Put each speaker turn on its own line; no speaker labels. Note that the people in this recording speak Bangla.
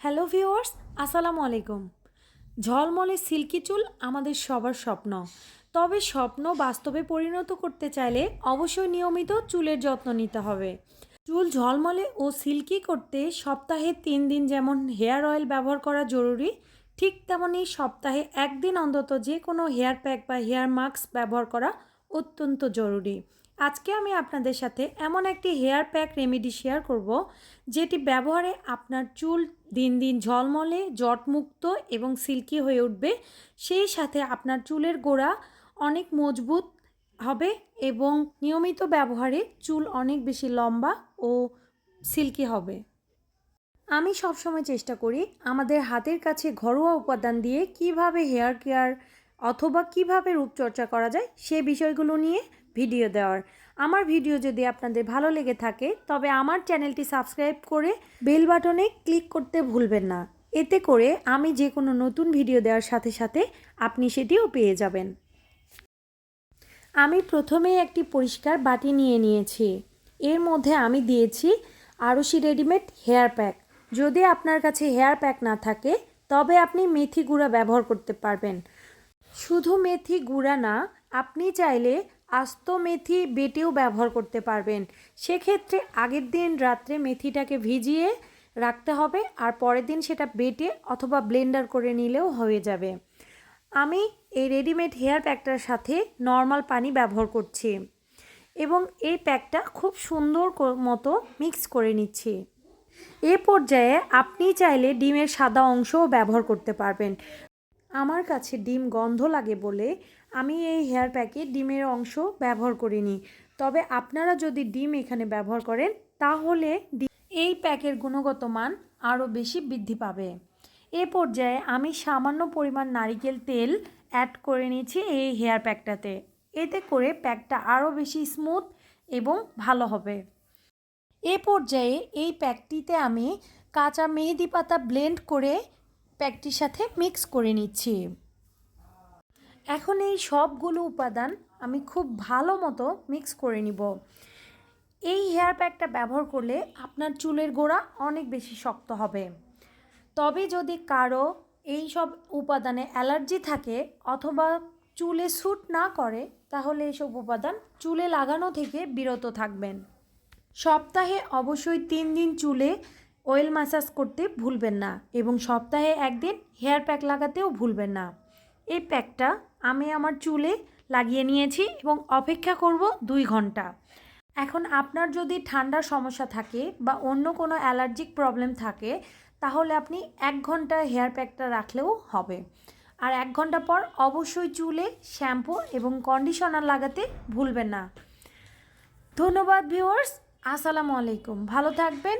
হ্যালো ভিউয়ার্স, আসসালামু আলাইকুম। ঝলমলে সিল্কি চুল আমাদের সবার স্বপ্ন। তবে স্বপ্ন বাস্তবে পরিণত করতে চাইলে অবশ্যই নিয়মিত চুলের যত্ন নিতে হবে। চুল ঝলমলে ও সিল্কি করতে সপ্তাহে তিন দিন যেমন হেয়ার অয়েল ব্যবহার করা জরুরি, ঠিক তেমনই সপ্তাহে একদিন অন্তত যে কোনো হেয়ার প্যাক বা হেয়ার মাস্ক ব্যবহার করা অত্যন্ত জরুরি। আজকে আমি আপনাদের সাথে এমন একটি হেয়ার প্যাক রেমেডি শেয়ার করব, যেটি ব্যবহারে আপনার চুল দিন দিন ঝলমলে, জটমুক্ত এবং সিল্কি হয়ে উঠবে। সেই সাথে আপনার চুলের গোড়া অনেক মজবুত হবে এবং নিয়মিত ব্যবহারে চুল অনেক বেশি লম্বা ও সিল্কি হবে। আমি সবসময় চেষ্টা করি আমাদের হাতের কাছে ঘরোয়া উপাদান দিয়ে কীভাবে হেয়ার কেয়ার অথবা কীভাবে রূপচর্চা করা যায় সে বিষয়গুলো নিয়ে ভিডিও দেওয়ার। আমার ভিডিও যদি আপনাদের ভালো লেগে থাকে, তবে আমার চ্যানেলটি সাবস্ক্রাইব করে বেল বাটনে ক্লিক করতে ভুলবেন না। এতে করে আমি যে কোনো নতুন ভিডিও দেওয়ার সাথে সাথে আপনি সেটিও পেয়ে যাবেন। আমি প্রথমেই একটি পরিষ্কার বাটি নিয়ে নিয়েছি। এর মধ্যে আমি দিয়েছি আরশি রেডিমেড হেয়ার প্যাক। যদি আপনার কাছে হেয়ার প্যাক না থাকে, তবে আপনি মেথি গুঁড়া ব্যবহার করতে পারবেন। শুধু মেথি গুঁড়া না, আপনি চাইলে আস্ত মেথি বেটেও ব্যবহার করতে পারবেন। সেক্ষেত্রে আগের দিন রাত্রে মেথিটাকে ভিজিয়ে রাখতে হবে আর পরের দিন সেটা বেটে অথবা ব্লেন্ডার করে নিলেও হয়ে যাবে। আমি এই রেডিমেড হেয়ার প্যাকটার সাথে নর্মাল পানি ব্যবহার করছি এবং এই প্যাকটা খুব সুন্দর মতো মিক্স করে নিচ্ছি। এ পর্যায়ে আপনি চাইলে ডিমের সাদা অংশও ব্যবহার করতে পারবেন। আমার কাছে ডিম গন্ধ লাগে বলে আমি এই হেয়ার প্যাকে ডিমের অংশ ব্যবহার করিনি। তবে আপনারা যদি ডিম এখানে ব্যবহার করেন, তাহলে এই প্যাকের গুণগত মান আরও বেশি বৃদ্ধি পাবে। এ পর্যায়ে আমি সামান্য পরিমাণ নারিকেল তেল অ্যাড করে নিয়েছি এই হেয়ার প্যাকটাতে। এতে করে প্যাকটা আরও বেশি স্মুথ এবং ভালো হবে। এ পর্যায়ে এই প্যাকটিতে আমি কাঁচা মেহেদি পাতা ব্লেন্ড করে প্যাকটির সাথে মিক্স করে নিচ্ছি। এখন এই সবগুলো উপাদান আমি খুব ভালো মতো মিক্স করে নিব। এই হেয়ার প্যাকটা ব্যবহার করলে আপনার চুলের গোড়া অনেক বেশি শক্ত হবে। তবে যদি কারও এই সব উপাদানে অ্যালার্জি থাকে অথবা চুলে স্যুট না করে, তাহলে এইসব উপাদান চুলে লাগানো থেকে বিরত থাকবেন। সপ্তাহে অবশ্যই তিন দিন চুলে অয়েল ম্যাসাজ করতে ভুলবেন না এবং সপ্তাহে একদিন হেয়ার প্যাক লাগাতেও ভুলবেন না। এই প্যাকটা আমি আমার চুলে লাগিয়ে নিয়েছি এবং অপেক্ষা করব দুই ঘণ্টা। এখন আপনার যদি ঠান্ডার সমস্যা থাকে বা অন্য কোনো অ্যালার্জিক প্রবলেম থাকে, তাহলে আপনি এক ঘণ্টা হেয়ার প্যাকটা রাখলেও হবে। আর এক ঘণ্টা পর অবশ্যই চুলে শ্যাম্পু এবং কন্ডিশনার লাগাতে ভুলবেন না। ধন্যবাদ ভিউয়ার্স আসসালামু আলাইকুম। ভালো থাকবেন